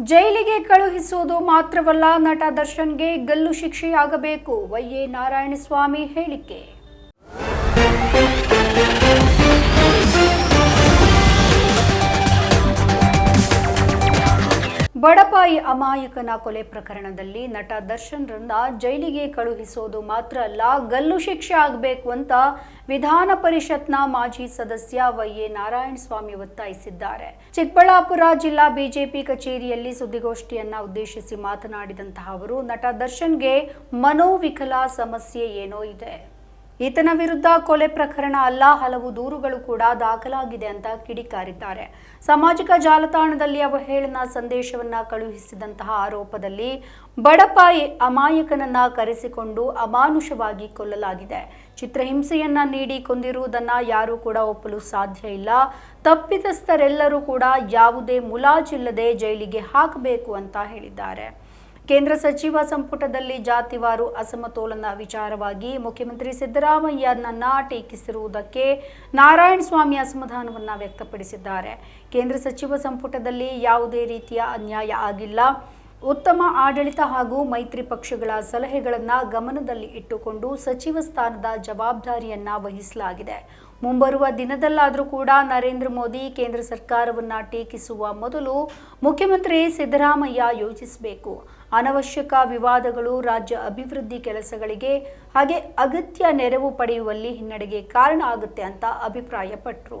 ಜೈಲಿಗೆ ಕಳುಹಿಸುವುದು ಮಾತ್ರವಲ್ಲ ನಟ ದರ್ಶನ್ಗೆ ಗಲ್ಲು ಶಿಕ್ಷೆಯಾಗಬೇಕು. ವೈ ಎ ನಾರಾಯಣಸ್ವಾಮಿ ಹೇಳಿಕೆ. ಬಡಪಾಯಿ ಅಮಾಯಕನ ಕೊಲೆ ಪ್ರಕರಣದಲ್ಲಿ ನಟ ದರ್ಶನ್ರನ್ನ ಜೈಲಿಗೆ ಕಳುಹಿಸೋದು ಮಾತ್ರ ಅಲ್ಲ, ಗಲ್ಲು ಶಿಕ್ಷೆ ಆಗಬೇಕು ಅಂತ ವಿಧಾನ ಪರಿಷತ್ನ ಮಾಜಿ ಸದಸ್ಯ ವೈಎ ನಾರಾಯಣಸ್ವಾಮಿ ಒತ್ತಾಯಿಸಿದ್ದಾರೆ. ಚಿಕ್ಕಬಳ್ಳಾಪುರ ಜಿಲ್ಲಾ ಬಿಜೆಪಿ ಕಚೇರಿಯಲ್ಲಿ ಸುದ್ದಿಗೋಷ್ಠಿಯನ್ನ ಉದ್ದೇಶಿಸಿ ಮಾತನಾಡಿದಂತಹ ಅವರು, ನಟ ದರ್ಶನ್ಗೆ ಮನೋವಿಕಲ ಸಮಸ್ಯೆ ಏನೋ ಇದೆ. ಈತನ ವಿರುದ್ಧ ಕೊಲೆ ಪ್ರಕರಣ ಅಲ್ಲ, ಹಲವು ದೂರುಗಳು ಕೂಡ ದಾಖಲಾಗಿದೆ ಅಂತ ಕಿಡಿಕಾರಿದ್ದಾರೆ. ಸಾಮಾಜಿಕ ಜಾಲತಾಣದಲ್ಲಿ ಅವಹೇಳನ ಸಂದೇಶವನ್ನ ಕಳುಹಿಸಿದಂತಹ ಆರೋಪದಲ್ಲಿ ಬಡಪಾಯಿ ಅಮಾಯಕನನ್ನ ಕರೆಸಿಕೊಂಡು ಅಮಾನುಷವಾಗಿ ಕೊಲ್ಲಲಾಗಿದೆ. ಚಿತ್ರಹಿಂಸೆಯನ್ನ ನೀಡಿ ಕೊಂದಿರುವುದನ್ನ ಯಾರೂ ಕೂಡ ಒಪ್ಪಲು ಸಾಧ್ಯ ಇಲ್ಲ. ತಪ್ಪಿತಸ್ಥರೆಲ್ಲರೂ ಕೂಡ ಯಾವುದೇ ಮುಲಾಜಿಲ್ಲದೆ ಜೈಲಿಗೆ ಹಾಕಬೇಕು ಅಂತ ಹೇಳಿದ್ದಾರೆ. ಕೇಂದ್ರ ಸಚಿವ ಸಂಪುಟದಲ್ಲಿ ಜಾತಿವಾರು ಅಸಮತೋಲನ ವಿಚಾರವಾಗಿ ಮುಖ್ಯಮಂತ್ರಿ ಸಿದ್ದರಾಮಯ್ಯನನ್ನ ಟೀಕಿಸಿರುವುದಕ್ಕೆ ನಾರಾಯಣಸ್ವಾಮಿ ಅಸಮಾಧಾನವನ್ನು ವ್ಯಕ್ತಪಡಿಸಿದ್ದಾರೆ. ಕೇಂದ್ರ ಸಚಿವ ಸಂಪುಟದಲ್ಲಿ ಯಾವುದೇ ರೀತಿಯ ಅನ್ಯಾಯ ಆಗಿಲ್ಲ. ಉತ್ತಮ ಆಡಳಿತ ಹಾಗೂ ಮೈತ್ರಿ ಪಕ್ಷಗಳ ಸಲಹೆಗಳನ್ನು ಗಮನದಲ್ಲಿ ಇಟ್ಟುಕೊಂಡು ಸಚಿವ ಸ್ಥಾನದ ಜವಾಬ್ದಾರಿಯನ್ನ ವಹಿಸಲಾಗಿದೆ. ಮುಂಬರುವ ದಿನದಲ್ಲಾದರೂ ಕೂಡ ನರೇಂದ್ರ ಮೋದಿ ಕೇಂದ್ರ ಸರ್ಕಾರವನ್ನು ಟೀಕಿಸುವ ಮೊದಲು ಮುಖ್ಯಮಂತ್ರಿ ಸಿದ್ದರಾಮಯ್ಯ ಯೋಚಿಸಬೇಕು. ಅನವಶ್ಯಕ ವಿವಾದಗಳು ರಾಜ್ಯ ಅಭಿವೃದ್ಧಿ ಕೆಲಸಗಳಿಗೆ ಹಾಗೆ ಅಗತ್ಯ ನೆರವು ಪಡೆಯುವಲ್ಲಿ ಹಿನ್ನಡೆಗೆ ಕಾರಣ ಆಗುತ್ತೆ ಅಂತ ಅಭಿಪ್ರಾಯಪಟ್ಟರು